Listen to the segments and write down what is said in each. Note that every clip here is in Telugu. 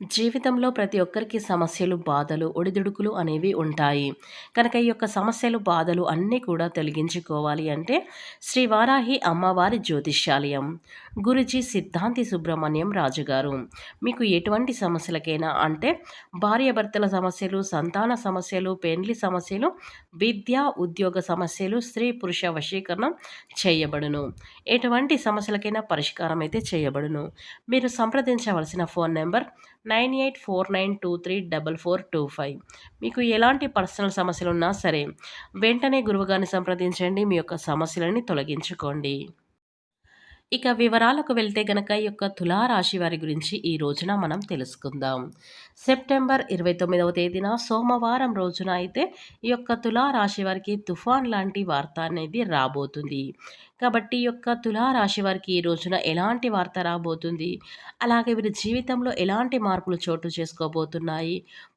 జీవితంలో ప్రతి ఒక్కరికి సమస్యలు, బాధలు, ఒడిదుడుకులు అనేవి ఉంటాయి. కనుక ఈ యొక్క సమస్యలు, బాధలు అన్నీ కూడా తొలగించుకోవాలి అంటే శ్రీ వారాహి అమ్మవారి జ్యోతిష్యాలయం, గురుజీ సిద్ధాంతి సుబ్రహ్మణ్యం రాజుగారు మీకు ఎటువంటి సమస్యలకైనా అంటే భార్యాభర్తల సమస్యలు, సంతాన సమస్యలు, పెండ్లి సమస్యలు, విద్య, ఉద్యోగ సమస్యలు, స్త్రీ పురుష వశీకరణం చేయబడును. ఎటువంటి సమస్యలకైనా పరిష్కారం అయితే చేయబడును. మీరు సంప్రదించవలసిన phone number nine eight four nine two three double four two five. మీకు ఎలాంటి పర్సనల్ సమస్యలు ఉన్నా సరే వెంటనే గురువుగారిని సంప్రదించండి. మీ యొక్క సమస్యలని తొలగించుకోండి. ఇక వివరాలకు వెళ్తే గనక ఈ యొక్క తులారాశి వారి గురించి ఈ రోజున మనం తెలుసుకుందాం. సెప్టెంబర్ ఇరవై తొమ్మిదవ తేదీన సోమవారం రోజున అయితే ఈ యొక్క తులారాశి వారికి తుఫాన్ లాంటి వార్త అనేది రాబోతుంది. కాబట్టి ఈ యొక్క తులారాశి వారికి ఈ రోజున ఎలాంటి వార్త రాబోతుంది? అలాగే వీరి జీవితంలో ఎలాంటి మార్పులు చోటు చేసుకోబోతున్నాయి?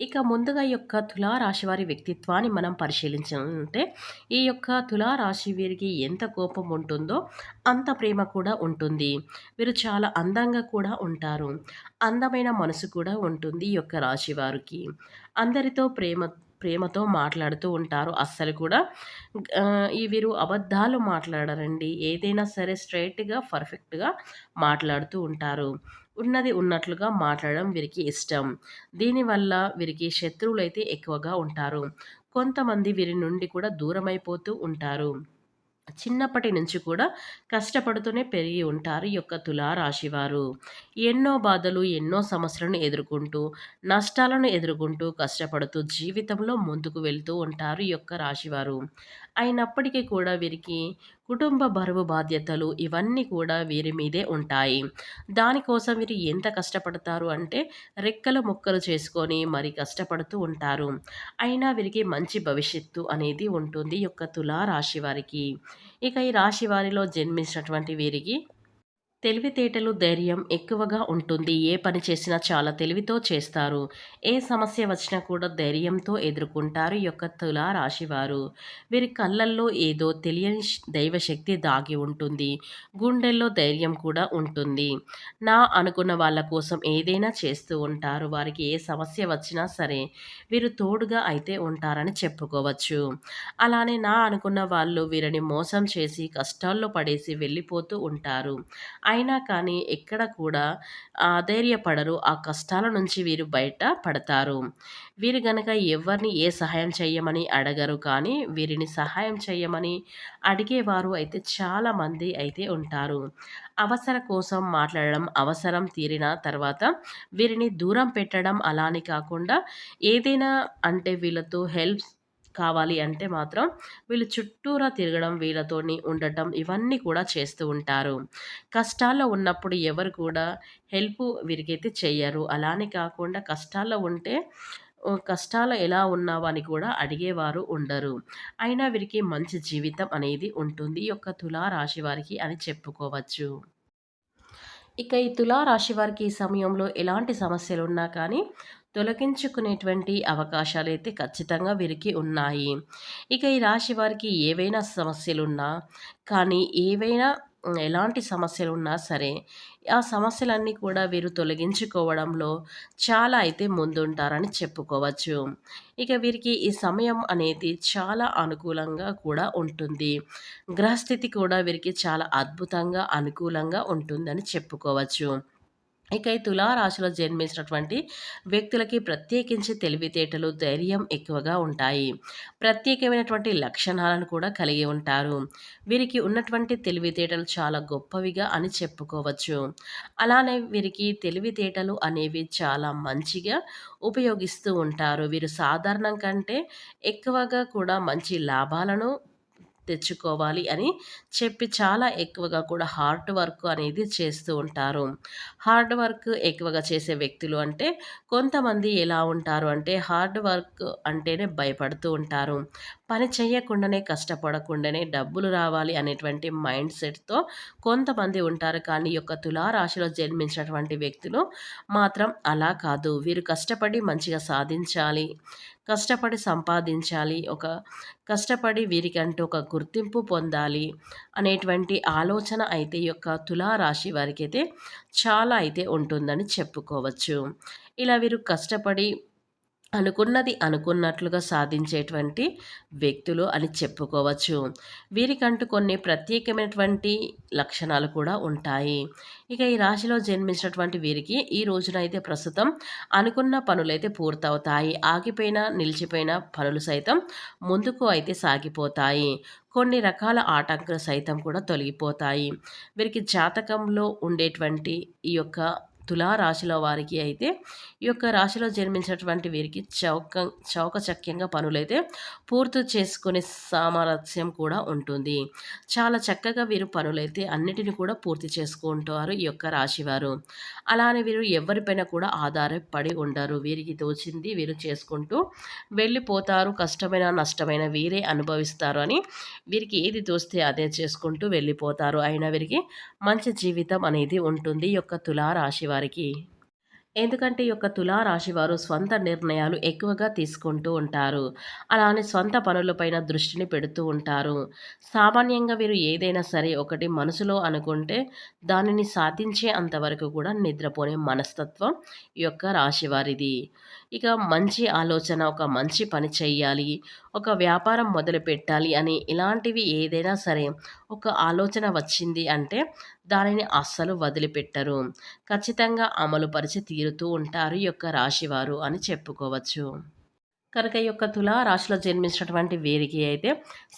ఇక ముందుగా ఈ యొక్క తులారాశి వారి వ్యక్తిత్వాన్ని మనం పరిశీలించాలంటే ఈ యొక్క తులారాశి వీరికి ఎంత కోపం ఉంటుందో అంత ప్రేమ కూడా ఉంటుంది. వీరు చాలా అందంగా కూడా ఉంటారు. అందమైన మనసు కూడా ఉంటుంది ఈ యొక్క రాశి వారికి. అందరితో ప్రేమ ప్రేమతో మాట్లాడుతూ ఉంటారు. అస్సలు కూడా ఈ వీరు అబద్ధాలు మాట్లాడరండి. ఏదైనా సరే స్ట్రైట్గా పర్ఫెక్ట్గా మాట్లాడుతూ ఉంటారు. ఉన్నది ఉన్నట్లుగా మాట్లాడడం వీరికి ఇష్టం. దీనివల్ల వీరికి శత్రువులైతే ఎక్కువగా ఉంటారు. కొంతమంది వీరి నుండి కూడా దూరమైపోతూ ఉంటారు. చిన్నప్పటి నుంచి కూడా కష్టపడుతూనే పెరిగి ఉంటారు ఈ యొక్క తులారాశివారు ఎన్నో బాధలు ఎన్నో సమస్యలను ఎదుర్కొంటూ నష్టాలను ఎదుర్కొంటూ కష్టపడుతూ జీవితంలో ముందుకు వెళ్తూ ఉంటారు ఈ యొక్క రాశివారు. అయినప్పటికీ కూడా వీరికి కుటుంబ బరువు బాధ్యతలు ఇవన్నీ కూడా వీరి మీదే ఉంటాయి. దానికోసం వీరు ఎంత కష్టపడతారు అంటే రెక్కల ముక్కలు చేసుకొని మరి కష్టపడుతూ ఉంటారు. అయినా వీరికి మంచి భవిష్యత్తు అనేది ఉంటుంది యొక్క తులా రాశి వారికి. ఇక ఈ రాశి వారిలో జన్మించినటువంటి వీరికి తెలివితేటలు ధైర్యం ఎక్కువగా ఉంటుంది. ఏ పని చేసినా చాలా తెలివితో చేస్తారు. ఏ సమస్య వచ్చినా కూడా ధైర్యంతో ఎదుర్కొంటారు యొక్క తులా రాశివారు వీరి కళ్ళల్లో ఏదో తెలియని దైవశక్తి దాగి ఉంటుంది. గుండెల్లో ధైర్యం కూడా ఉంటుంది. నా అనుకున్న వాళ్ళ కోసం ఏదైనా చేస్తూ ఉంటారు. వారికి ఏ సమస్య వచ్చినా సరే వీరు తోడుగా అయితే ఉంటారని చెప్పుకోవచ్చు. అలానే నా అనుకున్న వాళ్ళు వీరిని మోసం చేసి కష్టాల్లో పడేసి వెళ్ళిపోతూ ఉంటారు. అయినా కానీ ఎక్కడ కూడా ఆధైర్యపడరు ఆ కష్టాల నుంచి వీరు బయట పడతారు. వీరు గనక ఎవరిని ఏ సహాయం చేయమని అడగరు కానీ వీరిని సహాయం చేయమని అడిగేవారు అయితే చాలామంది అయితే ఉంటారు. అవసర కోసం మాట్లాడడం అవసరం తీరిన తర్వాత వీరిని దూరం పెట్టడం అలానే కాకుండా ఏదైనా అంటే వీళ్ళతో హెల్ప్ కావాలి అంటే మాత్రం వీళ్ళు చుట్టూరా తిరగడం వీళ్ళతోని ఉండటం ఇవన్నీ కూడా చేస్తూ ఉంటారు. కష్టాల్లో ఉన్నప్పుడు ఎవరు కూడా హెల్ప్ వీరికైతే చెయ్యరు. అలానే కాకుండా కష్టాల్లో ఉంటే కష్టాలు ఎలా ఉన్నావు అని కూడా అడిగేవారు ఉండరు. అయినా వీరికి మంచి జీవితం అనేది ఉంటుంది. ఈ యొక్క తులారాశి వారికి అని చెప్పుకోవచ్చు. ఇక ఈ తులారాశి వారికి ఈ సమయంలో ఎలాంటి సమస్యలు ఉన్నా కానీ తొలగించుకునేటువంటి అవకాశాలు అయితే ఖచ్చితంగా వీరికి ఉన్నాయి. ఇక ఈ రాశి వారికి ఏవైనా సమస్యలున్నా కానీ ఏవైనా ఎలాంటి సమస్యలు ఉన్నా సరే ఆ సమస్యలన్నీ కూడా వీరు తొలగించుకోవడంలో చాలా అయితే ముందుంటారని చెప్పుకోవచ్చు. ఇక వీరికి ఈ సమయం అనేది చాలా అనుకూలంగా కూడా ఉంటుంది. గ్రహస్థితి కూడా వీరికి చాలా అద్భుతంగా అనుకూలంగా ఉంటుందని చెప్పుకోవచ్చు. ఇక ఈ తులారాశిలో జన్మించినటువంటి వ్యక్తులకి ప్రత్యేకించి తెలివితేటలు ధైర్యం ఎక్కువగా ఉంటాయి. ప్రత్యేకమైనటువంటి లక్షణాలను కూడా కలిగి ఉంటారు. వీరికి ఉన్నటువంటి తెలివితేటలు చాలా గొప్పవిగా అని చెప్పుకోవచ్చు. అలానే వీరికి తెలివితేటలు అనేవి చాలా మంచిగా ఉపయోగిస్తూ ఉంటారు. వీరు సాధారణం కంటే ఎక్కువగా కూడా మంచి లాభాలను తెచ్చుకోవాలి అని చెప్పి చాలా ఎక్కువగా కూడా హార్డ్ వర్క్ అనేది చేస్తూ ఉంటారు. హార్డ్ వర్క్ ఎక్కువగా చేసే వ్యక్తులు అంటే కొంతమంది ఎలా ఉంటారు అంటే హార్డ్ వర్క్ అంటేనే భయపడుతూ ఉంటారు. పని చేయకుండానే కష్టపడకుండానే డబ్బులు రావాలి అనేటువంటి మైండ్ సెట్తో కొంతమంది ఉంటారు. కానీ యొక్క తులారాశిలో జన్మించినటువంటి వ్యక్తులు మాత్రం అలా కాదు. వీరు కష్టపడి మంచిగా సాధించాలి కష్టపడి సంపాదించాలి ఒక కష్టపడి వీరికంటూ ఒక గుర్తింపు పొందాలి అనేటువంటి ఆలోచన అయితే ఈ యొక్క తులారాశి వారికైతే చాలా అయితే ఉంటుందని చెప్పుకోవచ్చు. ఇలా వీరు కష్టపడి అనుకున్నది అనుకున్నట్లుగా సాధించేటువంటి వ్యక్తులు అని చెప్పుకోవచ్చు. వీరికంటూ కొన్ని ప్రత్యేకమైనటువంటి లక్షణాలు కూడా ఉంటాయి. ఇక ఈ రాశిలో జన్మించినటువంటి వీరికి ఈ రోజున అయితే ప్రస్తుతం అనుకున్న పనులైతే పూర్తవుతాయి. ఆగిపోయిన నిలిచిపోయిన పనులు సైతం ముందుకు అయితే సాగిపోతాయి. కొన్ని రకాల ఆటంకాలు సైతం కూడా తొలగిపోతాయి. వీరికి జాతకంలో ఉండేటువంటి ఈ యొక్క తులారాశిలో వారికి అయితే ఈ యొక్క రాశిలో జన్మించినటువంటి వీరికి చౌక చౌకచక్యంగా పనులైతే పూర్తి చేసుకునే సామరస్యం కూడా ఉంటుంది. చాలా చక్కగా వీరు పనులైతే అన్నిటిని కూడా పూర్తి చేసుకుంటారు ఈ యొక్క రాశివారు అలానే వీరు ఎవరిపైన కూడా ఆధారపడి ఉండరు. వీరికి తోచింది వీరు చేసుకుంటూ వెళ్ళిపోతారు. కష్టమైన నష్టమైన వీరే అనుభవిస్తారు అని వీరికి ఏది తోస్తే అదే చేసుకుంటూ వెళ్ళిపోతారు. అయినా వీరికి మంచి జీవితం అనేది ఉంటుంది ఈ యొక్క తులారాశి వారికి. ఎందుకంటే ఈ యొక్క తులారాశివారు స్వంత నిర్ణయాలు ఎక్కువగా తీసుకుంటూ ఉంటారు. అలానే స్వంత పనులపైన దృష్టిని పెడుతూ ఉంటారు. సామాన్యంగా వీరు ఏదైనా సరే ఒకటి మనసులో అనుకుంటే దానిని సాధించే అంతవరకు కూడా నిద్రపోనే మనస్తత్వం ఈ యొక్క రాశి వారిది. ఇక మంచి ఆలోచన ఒక మంచి పని చేయాలి ఒక వ్యాపారం మొదలు పెట్టాలి అని ఇలాంటివి ఏదైనా సరే ఒక ఆలోచన వచ్చింది అంటే దానిని అస్సలు వదిలిపెట్టరు. ఖచ్చితంగా అమలు పరిచి తీరుతూ ఉంటారు ఈ యొక్క రాశివారు అని చెప్పుకోవచ్చు. కనుక ఈ యొక్క తులా రాశిలో జన్మించినటువంటి వీరికి అయితే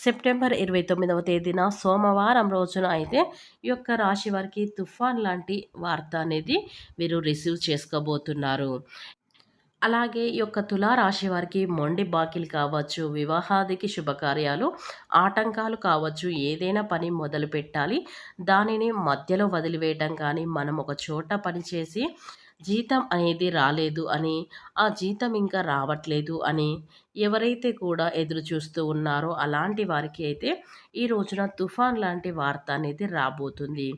సెప్టెంబర్ ఇరవై తొమ్మిదవ తేదీన సోమవారం రోజున అయితే ఈ యొక్క రాశి వారికి తుఫాన్ లాంటి వార్త అనేది వీరు రిసీవ్ చేసుకోబోతున్నారు. అలాగే ఈ యొక్క తులారాశి వారికి మొండి బాకీలు కావచ్చు వివాహాదికి శుభకార్యాలు ఆటంకాలు కావచ్చు ఏదైనా పని మొదలు పెట్టాలి. దానిని మధ్యలో వదిలివేయటం కానీ మనం ఒక చోట పని చేసి జీతం అనేది రాలేదు అని ఆ జీతం ఇంకా రావట్లేదు అని ఎవరైతే కూడా ఎదురు చూస్తూ ఉన్నారో అలాంటి వారికి అయితే ఈ రోజున తుఫాన్ లాంటి వార్త అనేది రాబోతుంది.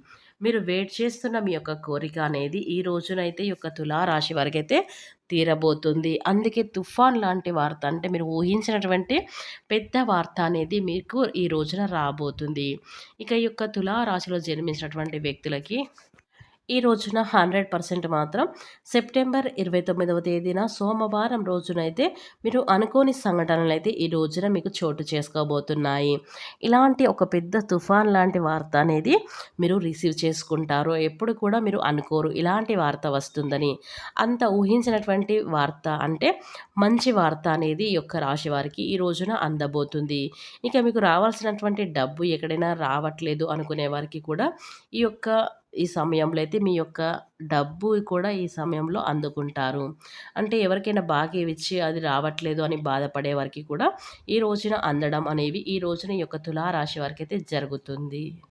మీరు వెయిట్ చేస్తున్న మీ యొక్క కోరిక అనేది ఈ రోజునైతే ఈ యొక్క తులారాశి వరకైతే అయితే తీరబోతుంది. అందుకే తుఫాన్ లాంటి వార్త అంటే మీరు ఊహించినటువంటి పెద్ద వార్త అనేది మీకు ఈ రోజున రాబోతుంది. ఇక ఈ యొక్క తులారాశిలో జన్మించినటువంటి వ్యక్తులకి ఈ రోజున హండ్రెడ్ పర్సెంట్ మాత్రం సెప్టెంబర్ ఇరవై తొమ్మిదవ తేదీన సోమవారం రోజునైతే మీరు అనుకోని సంఘటనలు అయితే ఈ రోజున మీకు చోటు చేసుకోబోతున్నాయి. ఇలాంటి ఒక పెద్ద తుఫాన్ లాంటి వార్త అనేది మీరు రిసీవ్ చేసుకుంటారు ఎప్పుడు కూడా మీరు అనుకోరు ఇలాంటి వార్త వస్తుందని. అంత ఊహించినటువంటి వార్త అంటే మంచి వార్త అనేది ఈ యొక్క రాశి వారికి ఈ రోజున అందబోతుంది. ఇక మీకు రావాల్సినటువంటి డబ్బు ఎక్కడైనా రావట్లేదు అనుకునే వారికి కూడా ఈ యొక్క ఈ సమయంలో అయితే మీ యొక్క డబ్బు కూడా ఈ సమయంలో అందుకుంటారు. అంటే ఎవరికైనా బాగా ఇచ్చి అది రావట్లేదు అని బాధపడే వారికి కూడా ఈ రోజున అందడం అనేవి ఈ రోజున ఈ యొక్క తులారాశి వారికి అయితే జరుగుతుంది.